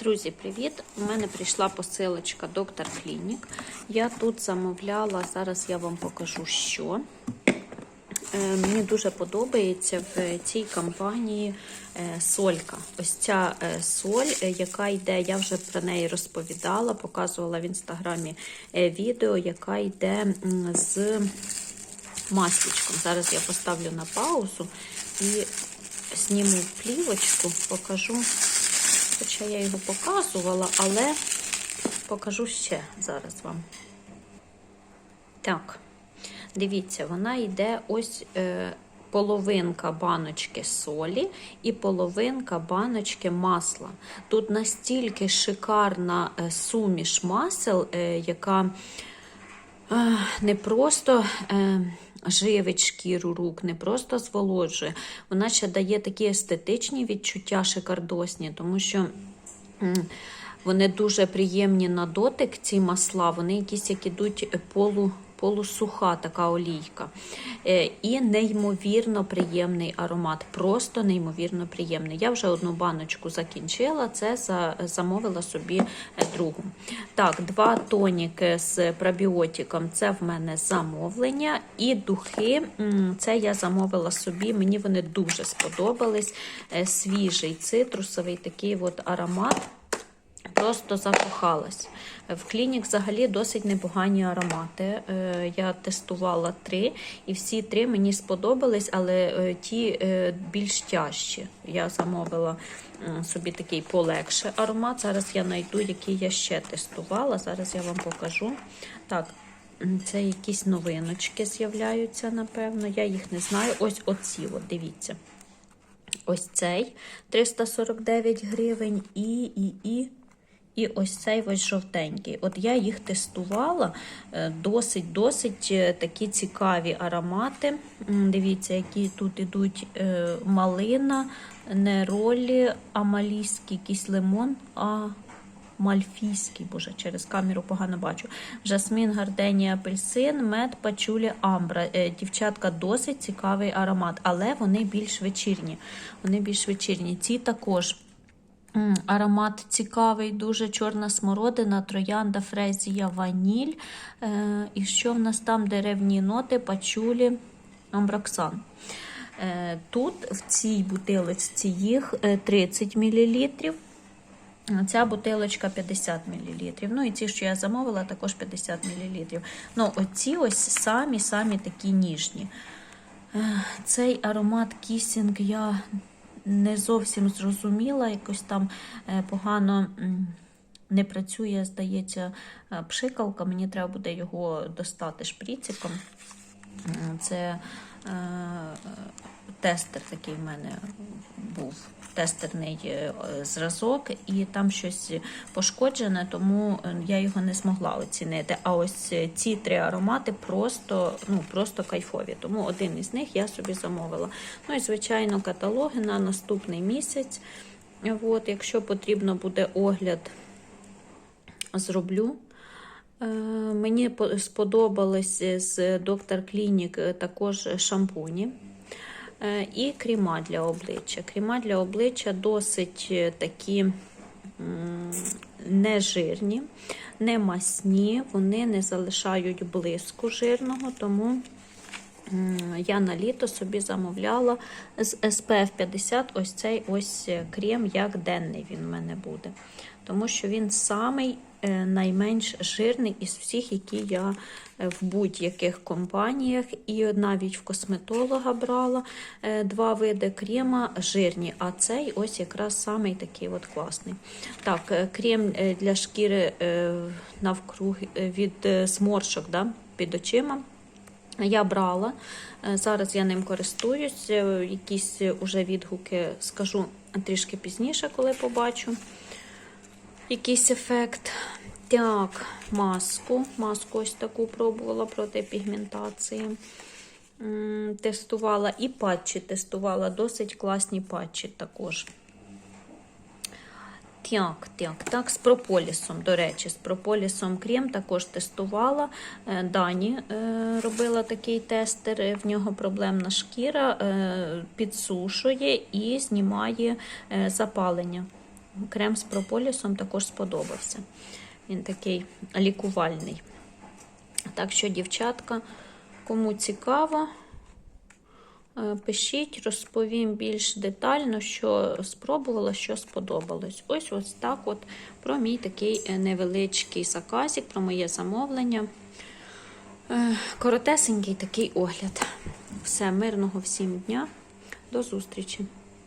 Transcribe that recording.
Друзі, привіт! У мене прийшла посилочка Доктор Клінік. Я тут замовляла, зараз я вам покажу, що. Е, Мені дуже подобається в цій компанії е, солька. Ось ця е, соль, яка йде, я вже про неї розповідала, показувала в інстаграмі відео, яка йде з маслічком. Зараз я поставлю на паузу і зніму плівочку, покажу. Хоча я його показувала, але покажу ще зараз вам. Так, дивіться, вона йде ось е, половинка баночки солі і половинка баночки масла. Тут настільки шикарна е, суміш масел, е, яка е, не просто. Е, Живить шкіру рук, не просто зволоджує, вона ще дає такі естетичні відчуття шикардосні, тому що вони дуже приємні на дотик, ці масла, вони якісь як ідуть полу, полусуха така олійка. Е, І неймовірно приємний аромат. Просто неймовірно приємний. Я вже одну баночку закінчила, це замовила собі е, другу. Так, два тоніки з пробіотиком це в мене замовлення. І духи, це я замовила собі. Мені вони дуже сподобались. Е, Свіжий цитрусовий такий от аромат. Просто закохалась. В клінік взагалі досить непогані аромати. Е, Я тестувала три, і всі три мені сподобались, але е, ті е, більш тяжчі. Я замовила собі такий полегше аромат. Зараз я знайду, який я ще тестувала. Зараз я вам покажу. Так, це якісь новиночки з'являються, напевно. Я їх не знаю. Ось оці, от, дивіться. Ось цей 349 гривень і, і, і. І ось цей ось жовтенький. От я їх тестувала. Досить-досить такі цікаві аромати. Дивіться, які тут ідуть е, малина, неролі, амалійський якийсь лимон, а мальфійський, боже, через камеру погано бачу. Жасмін, гарденія, апельсин, мед, пачулі, амбра. Е, Дівчатка, досить цікавий аромат, але вони більш вечірні. Вони більш вечірні. Ці також. Аромат цікавий, дуже чорна смородина, троянда, фрезія, ваніль. Е, і що в нас там деревні ноти, пачулі, амброксан. Е, тут в цій бутилочці їх е, 30 мл. Ця бутилочка 50 мл. Ну і ці, що я замовила, також 50 мл. Ну, оці ось самі-самі такі ніжні. Е, Цей аромат кісінг я не зовсім зрозуміла, якось там е, погано не працює, здається, е, пшикалка. Мені треба буде його достати шприциком. М, Це е, тестер такий в мене був. Тестерний е, зразок, і там щось пошкоджене, тому е, я його не змогла оцінити. А ось е, ці три аромати просто, ну, просто кайфові. Тому один із них я собі замовила. Ну і, звичайно, каталоги на наступний місяць. От, якщо потрібно буде огляд, зроблю. Е, Мені сподобались з доктор Клінік також шампуні. Е, І крема для обличчя. Крема для обличчя досить е, такі нежирні, не масні, вони не залишають блиску жирного, тому я на літо собі замовляла з SPF 50 ось цей ось крем, як денний він в мене буде. Тому що він самий е, найменш жирний із всіх, які я е, в будь-яких компаніях і навіть в косметолога брала е, два види крема жирні, а цей ось якраз самий такий от класний. Так, крем для шкіри навкруги від зморшок да, під очима. Я брала, зараз я ним користуюсь. Якісь уже відгуки скажу трішки пізніше, коли побачу якийсь ефект. Так, маску. Маску ось таку пробувала проти пігментації. Тестувала і патчі тестувала. Досить класні патчі також. Так, так, так, з прополісом, до речі, з прополісом крем також тестувала. Е, Дані е, робила такий тестер, в нього проблемна шкіра, е, підсушує і знімає запалення. Крем з прополісом також сподобався. Він такий лікувальний. Так що, дівчатка, кому цікаво, е, пишіть, розповім більш детально, що спробувала, що сподобалось. Ось ось так от про мій такий е, невеличкий заказик, про моє замовлення. Е, Коротесенький такий огляд. Все, мирного всім дня. До зустрічі!